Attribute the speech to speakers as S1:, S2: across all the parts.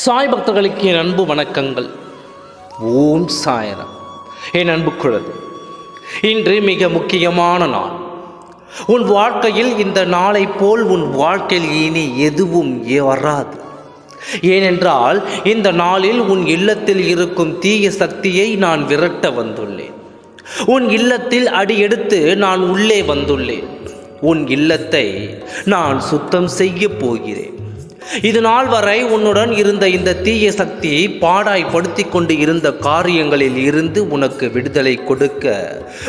S1: சாய் பக்தர்களுக்கு என் அன்பு வணக்கங்கள். ஓம் சாயரம். என் அன்பு குழந்தை இன்று மிக முக்கியமான நாள். உன் வாழ்க்கையில் இந்த நாளை போல் உன் வாழ்க்கையில் இனி எதுவும் வராது. ஏனென்றால் இந்த நாளில் உன் இல்லத்தில் இருக்கும் தீய சக்தியை நான் விரட்ட வந்துள்ளேன். உன் இல்லத்தில் அடியெடுத்து நான் உள்ளே வந்துள்ளேன். உன் இல்லத்தை நான் சுத்தம் செய்ய போகிறேன். இது நாள் வரை உன்னுடன் இருந்த இந்த தீய சக்தியை பாடாய்படுத்தி கொண்டு இருந்த காரியங்களில் இருந்து உனக்கு விடுதலை கொடுக்க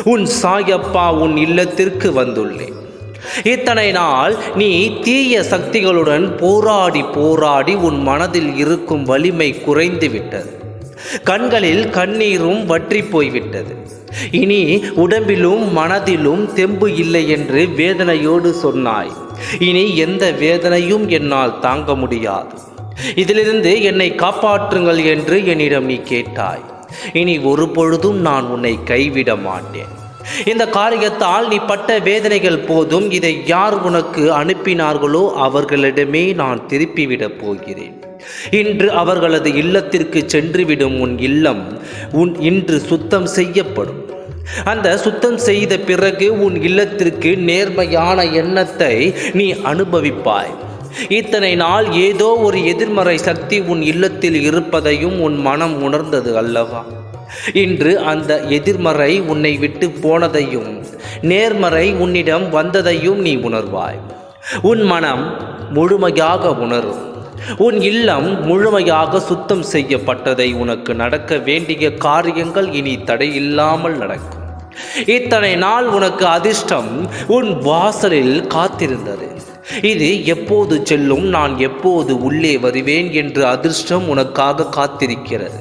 S1: உன் சாயப்பா உன் இல்லத்திற்கு வந்துள்ளேன். இத்தனை நாள் நீ தீய சக்திகளுடன் போராடி போராடி உன் மனதில் இருக்கும் வலிமை குறைந்து விட்டது. கண்களில் கண்ணீரும் வற்றி போய்விட்டது. இனி உடம்பிலும் மனதிலும் தெம்பு இல்லை என்று வேதனையோடு சொன்னாய். இனி எந்த வேதனையும் என்னால் தாங்க முடியாது. இதிலிருந்து என்னை காப்பாற்றுங்கள் என்று என்னிடம் நீ கேட்டாய். இனி ஒரு பொழுதும் நான் உன்னை கைவிட மாட்டேன். இந்த காரியத்தால் நீ பட்ட வேதனைகள் போதும் இதை யார் உனக்கு அனுப்பினார்களோ அவர்களிடமே நான் திருப்பிவிடப் போகிறேன். இன்று அவர்களது இல்லத்திற்கு சென்றுவிடும் உன் இல்லம் உன் இன்று சுத்தம் செய்யப்படும். அந்த சுத்தம் செய்த பிறகு உன் இல்லத்திற்கு நேர்மையான எண்ணத்தை நீ அனுபவிப்பாய். இத்தனை நாள் ஏதோ ஒரு எதிர்மறை சக்தி உன் இல்லத்தில் இருப்பதையும் உன் மனம் உணர்ந்தது அல்லவா? இன்று அந்த எதிர்மறை உன்னை விட்டு போனதையும் நேர்மறை உன்னிடம் வந்ததையும் நீ உணர்வாய். உன் மனம் முழுமையாக உணரும். உன் இல்லம் முழுமையாக சுத்தம் செய்யப்பட்டதை உனக்கு நடக்க வேண்டிய காரியங்கள் இனி தடையில்லாமல் நடக்கும். இத்தனை நாள் உனக்கு அதிர்ஷ்டம் உன் வாசலில் காத்திருந்தது. இது எப்போது செல்லும்? நான் எப்போது உள்ளே வருவேன் என்று அதிர்ஷ்டம் உனக்காக காத்திருக்கிறது.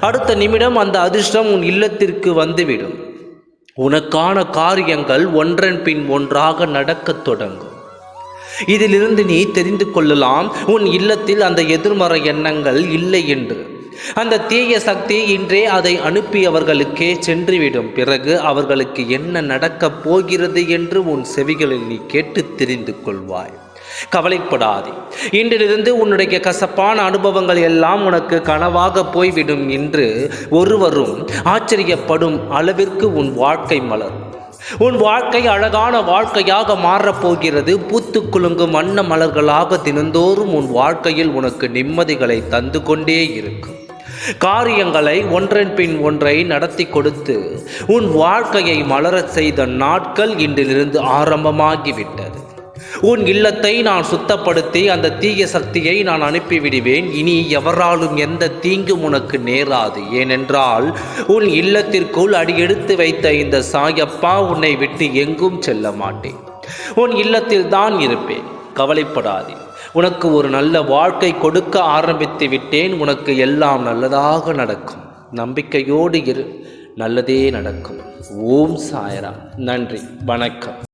S1: அடுத்த நிமிடம் அந்த அதிர்ஷ்டம் உன் இல்லத்திற்கு வந்துவிடும். உனக்கான காரியங்கள் ஒன்றன் பின் ஒன்றாக நடக்கத் தொடங்கும். இதிலிருந்து நீ தெரிந்து கொள்ளலாம். உன் இல்லத்தில் அந்த எதிர்மறை எண்ணங்கள் இல்லை என்று. அந்த தீய சக்தி இன்றே அதை அனுப்பியவர்களுக்கே சென்றுவிடும். பிறகு அவர்களுக்கு என்ன நடக்கப் போகிறது என்று உன் செவிகளில் நீ கேட்டு தெரிந்து கொள்வாய். கவலைப்படாதே. இன்றிலிருந்து உன்னுடைய கசப்பான அனுபவங்கள் எல்லாம் உனக்கு கனவாக போய்விடும் என்று ஒருவரும் ஆச்சரியப்படும் அளவிற்கு உன் வாழ்க்கை மலரும். உன் வாழ்க்கை அழகான வாழ்க்கையாக மாறப்போகிறது. பூத்து குலுங்கும் வண்ண மலர்களாக தினந்தோறும் உன் வாழ்க்கையில் உனக்கு நிம்மதிகளை தந்து கொண்டே இருக்கும். காரியங்களை ஒன்றன் பின் ஒன்றை நடத்தி கொடுத்து உன் வாழ்க்கையை மலரச் செய்த நாட்கள் இன்றிலிருந்து ஆரம்பமாகிவிட்டது. உன் இல்லத்தை நான் சுத்தப்படுத்தி அந்த தீய சக்தியை நான் அனுப்பிவிடுவேன். இனி எவராலும் எந்த தீங்கும் உனக்கு நேராது. ஏனென்றால் உன் இல்லத்திற்குள் அடியெடுத்து வைத்த இந்த சாயப்பா உன்னை விட்டு எங்கும் செல்ல மாட்டேன். உன் இல்லத்தில் தான் இருப்பேன். கவலைப்படாதே. உனக்கு ஒரு நல்ல வாழ்க்கை கொடுக்க ஆரம்பித்து விட்டேன். உனக்கு எல்லாம் நல்லதாக நடக்கும். நம்பிக்கையோடு இரு. நல்லதே நடக்கும். ஓம் சாயரா நன்றி. வணக்கம்.